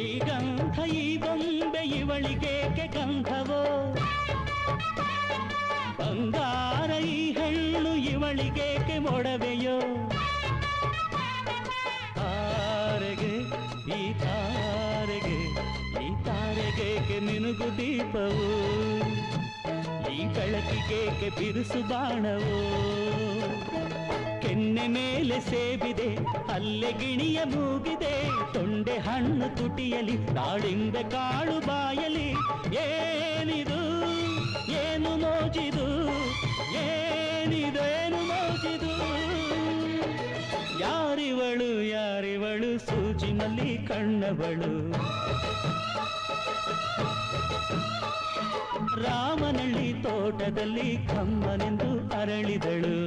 ಶ್ರೀಗಂಧ ಈ ಬೊಂಬೆ ಇವಳಿಗೇಕೆ ಗಂಧವೋ? ಬಂಗಾರ, ಈ ಹೆಣ್ಣು ಇವಳಿಗೇಕೆ ಮೊಡವೆಯೋ? ತಾರೆಗೆ, ಈ ತಾರೆಗೆ, ಈ ತಾರೆಗೇಕೆ ನಿನಗು ದೀಪವು? ಈ ಬೆಳಕಿಗೇಕೆ ಬಿರುಸು ಬಾಣವೋ? ಕೆನ್ನೆ ಮೇಲೆ ಸೇಬಿದೆ, ಅಲ್ಲೆ ಗಿಣಿಯ ಮೂಗಿದೆ. ತೊಂಡೆ ಹಣ್ಣು ತುಟಿಯಲಿ ದಾಳಿಂಬೆ ಕಾಳು ಬಾಯಲಿ. ಏನಿದು, ಏನು ಮೋಜಿದು, ಏನಿದು, ಏನು ಮೋಜಿದು. ಯಾರಿವಳು ಯಾರಿವಳು, ಸೂಜಿನಲ್ಲಿ ಕಣ್ಣವಳು. ರಾಮನಳ್ಳಿ ತೋಟದಲ್ಲಿ ಕಮ್ಮನೆಂದು ಅರಳಿದಳು.